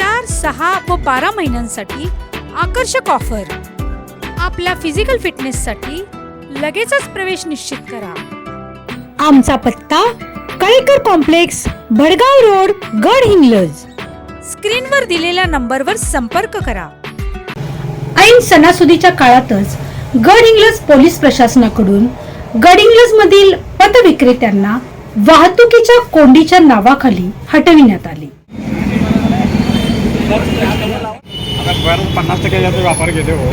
चार सहा व बारा महिन्यांसाठी आकर्षक ऑफर. आपल्या फिजिकल फिटनेससाठी लगेचच प्रवेश निश्चित करा. आमचा पत्ता कळेकर कॉम्प्लेक्स भडगाव रोड गड इंग्लज स्क्रीनवर दिलेल्या नंबरवर संपर्क करा. ऐन सणासुदीच्या काळातच गड इंग्लज पोलीस प्रशासनाकडून गड इंग्लज मधील पथविक्रेत्यांना वाहतुकीच्या कोंडीच्या नावाखाली हटविण्यात आली. आता पन्नास टक्के याचा व्यापार घेते हो.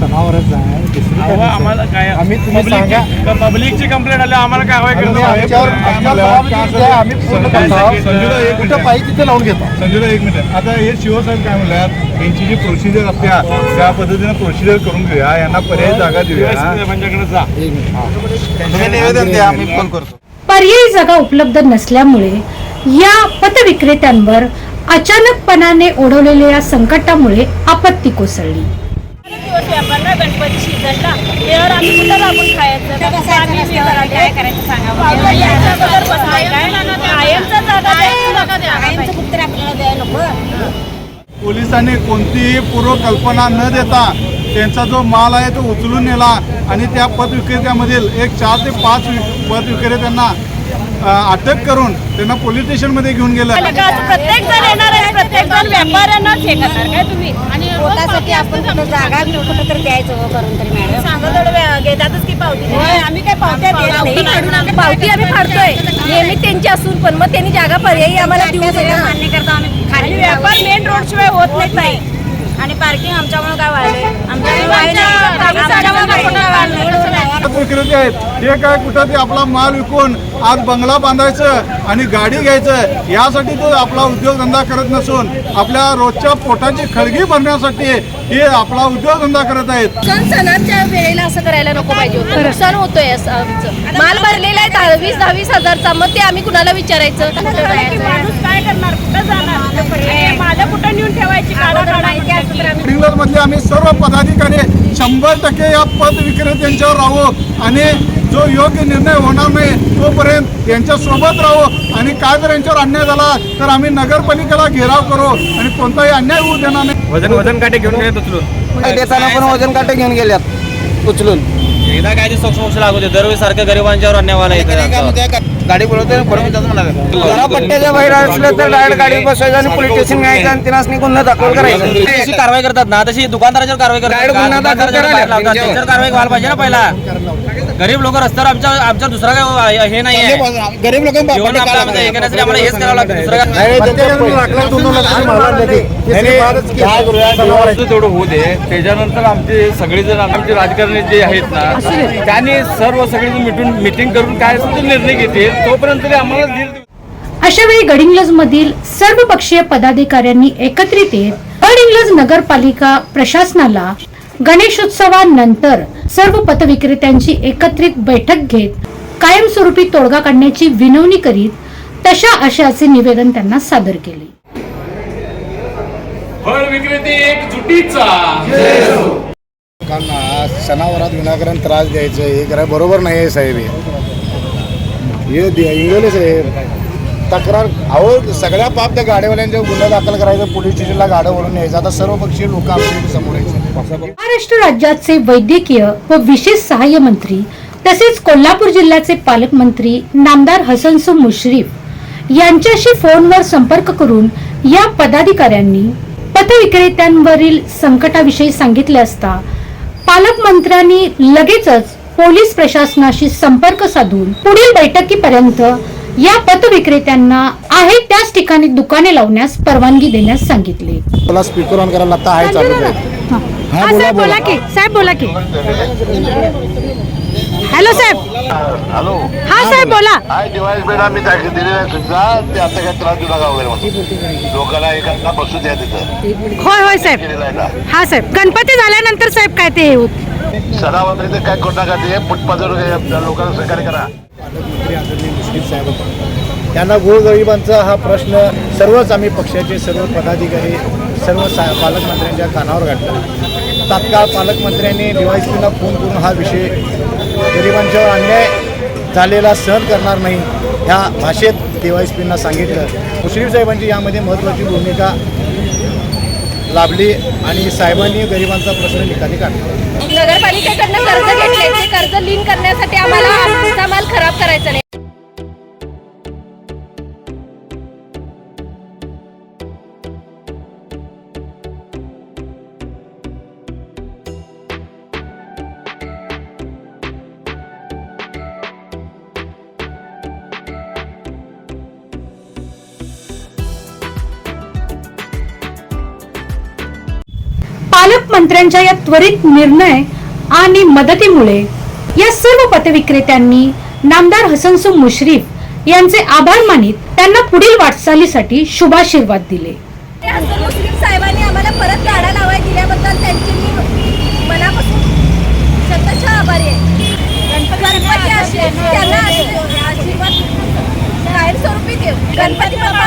सणावरच आहे आम्हाला काय आम्ही तुम्ही सांगा. पब्लिकची कंप्लेंट आली आम्हाला काय संजूला एक कुठं पाहिजे तिथे लावून घेतो? संजूला एक मिनिट. आता हे शिवसाहेब काय म्हणल्यात यांची जी प्रोसिजर असते त्या पद्धतीने प्रोसिजर करून घेऊया. यांना पर्याय जागा देऊया. पंचाकडे जा. निवेदन द्या आम्ही फोन करतो. पर्यायी जागा उपलब्ध नसल्यामुळे या पथविक्रेत्यांवर अचानकपणाने ओढवलेल्या या संकटामुळे आपत्ती कोसळली. दिवस गणपती आम्ही कुठं राबून खायचं आम्ही काय करायचं सांगा पोलिसांनी कोणतीही पूर्वकल्पना न देता त्यांचा जो माल आहे तो उचलून नेला आणि त्या पदविक्रेत्यामधील एक चार ते पाच पद विक्रेत्यांना अटक करून त्यांना पोलीस स्टेशनमध्ये घेऊन गेलं. प्रत्येक जण येणार आहे. प्रत्येक जण व्यापाऱ्यांनाच हे करणार काय तुम्ही? आणि पोटासाठी आपण कुठं जागा कुठं तर द्यायचं करून तरी मॅडम. सांगा थोडं घेतातच की पावती आम्ही काय पावत्या देत नाही. पावती आम्ही फाडतोय. नेहमी त्यांची असून पण मग त्यांनी जागा पर्यायी आम्हाला देऊ मान्य करतो आम्ही. व्यापार मेन रोड शिवाय होत नाही आणि पार्किंग आमच्यामुळे काय वाढले आमच्यामुळे पथ विक्रेते आहेत. हे काय कुठं ते आपला माल विकून आज बंगला बांधायचं आणि गाडी घ्यायचं यासाठी तो आपला उद्योगधंदा करत नसून आपल्या रोजच्या पोटाची खळगी भरण्यासाठी हे आपला उद्योगधंदा करत आहेत. सण सणाच्या वेळेला असं करायला नको पाहिजे होतं. नुकसान होतोय असं आमचं. माल भरलेला आहे दहावीस दहावीस हजारचा. मग ते आम्ही कुणाला विचारायचं? माणूस काय करणार? कुठं जाणार? माझं कुठं नेऊन ठेवायची मधले आम्ही सर्व पदाधिकारी शंभर टक्के या पद विक्रेत्यांच्यावर राहू आणि जो योग्य निर्णय होणार नाही तोपर्यंत त्यांच्यासोबत राहू. आणि काय जर यांच्यावर अन्याय झाला तर आम्ही नगरपालिकेला घेराव करू आणि कोणताही अन्याय होऊ देणार नाही. वजन वजन काटे घेऊन गेले उचलून. देताना पण वजन काटे घेऊन गेल्यात उचलून. एकदा काय ते सोक्ष लागू दे. दरवेळी सारखं गरिबांच्यावर अन्यायवाला येतं गाडी बोलवते जरा पट्ट्याच्या बाहेर असलं तर डायरेक्ट गाडी बसवायचं आणि पोलीस स्टेशन घ्यायचं आणि तिनाच गुन्हा दाखल करायचं. जशी कारवाई करतात ना तशी दुकानदाराच्यावर कारवाई करतात दुकानदाराच्या कारवाई व्हायला पाहिजे ना पहिला. गरीब लोक रस्त्यावर आमच्या आमच्या दुसरा काय हे नाही आहे गरीब लोक जीवन आपलं आमचं हे करण्यासाठी आम्हाला हेच करावं लागतं दुसरं काय तेवढं होऊ दे त्याच्यानंतर आमचे सगळेजण आमचे राजकारणी जे आहेत ना त्यांनी सर्व सगळेजण मिटून मिटिंग करून काय असेल तो निर्णय घेतील तोपर्यंत तरी आम्हाला धीर अशा वेळी गडिंग्लज मधील सर्वपक्षीय पदाधिकाऱ्यांनी एकत्रित येत गडिंग्लज नगरपालिका प्रशासनाला गणेशोत्सवानंतर सर्व पथविक्रेत्यांची एकत्रित बैठक घेत कायमस्वरूपी तोडगा काढण्याची विनवणी करीत तशा आशयाचे निवेदन त्यांना सादर केले. फळ विक्रेते एक जुटीचा. लोकांना सणावरात विनाकारण त्रास द्यायचं हे करा बरोबर नाही आहे साहेब हे. इंग्रज आहे तक्रार अहो सगळ्या पाप त्या गाड्यावाल्यांच्या गुन्हा दाखल करायचं पोलीस स्टेशनला गाडं वळून न्यायचं. आता सर्वपक्षीय लोक आमच्यासमोर यायचे महाराष्ट्र राज्याचे वैद्यकीय व विशेष सहाय्य मंत्री तसेच कोल्हापूर जिल्ह्याचे पालकमंत्री नामदार हसनसु मुश्रीफ यांच्याशी फोनवर संपर्क करून या पदाधिकाऱ्यांनी पथविक्रेत्यांवरील संकटाविषयी सांगितले असता पालकमंत्र्यांनी लगेचच पोलीस प्रशासनाशी संपर्क साधून पुढील बैठकीपर्यंत या पथविक्रेत्यांना आहे त्याच ठिकाणी दुकाने लावण्यास परवानगी देण्यास सांगितले. मला स्पीकर ऑन करायला आता आहे चालू आहे. हा, हा बोला, साहेब बोला बोला. की साहेब बोला की. हॅलो साहेब. हॅलो. हा साहेब बोला. हाय डिवाइस बेड आम्ही दिलेला आहे ते आता काय त्रास देऊ नका वगैरे म्हणून. लोकांना एखादा बसू द्या तिथं. होय होय साहेब. केलेला आहे ना. हा साहेब. गणपती झाल्यानंतर साहेब काय ते होत? सणावाद्रीचं काय करू नका ते फुटपाथवर लोकांना सहकार्य करा. पालकमंत्री आदरणीय मुश्रीफ साहेब होते. त्यांना गोरगरिबांचा हा प्रश्न सर्वच आम्ही पक्षाचे सर्व पदाधिकारी सर्व सा पालकमंत्र्यांच्या कानावर घातला. तात्काळ पालकमंत्र्यांनी डीवायसपीला फोन करून हा विषय गरिबांच्यावर अन्याय झालेला सहन करणार नाही ह्या भाषेत डीवायसपींना सांगितलं. मुश्रीफ साहेबांची यामध्ये महत्त्वाची भूमिका लाभली आणि साहेबांनी गरिबांचा प्रश्न निकाली काढला. नगरपालिकेकडनं कर्ज घेतले ते कर्ज लीन करण्यासाठी आम्हाला आमचा माल खराब करायचा नाही. मंत्र्यांच्या या त्वरित निर्णय आणि मदतीमुळे या सर्व पतविक्रेत्यांनी नामदार हसनसु मुश्रीफ यांचे आभार मानित त्यांना पुढील वाटचालीसाठी शुभाशीर्वाद दिले. मुश्रीफ साहेबांनी आम्हाला परत गाडा लावाय दिल्याबद्दल त्यांची मी मनापासून शतशः आभारी आहे. गणपती असले त्यांना आशीर्वाद कायमस्वरूपी देऊ. गणपती बाबा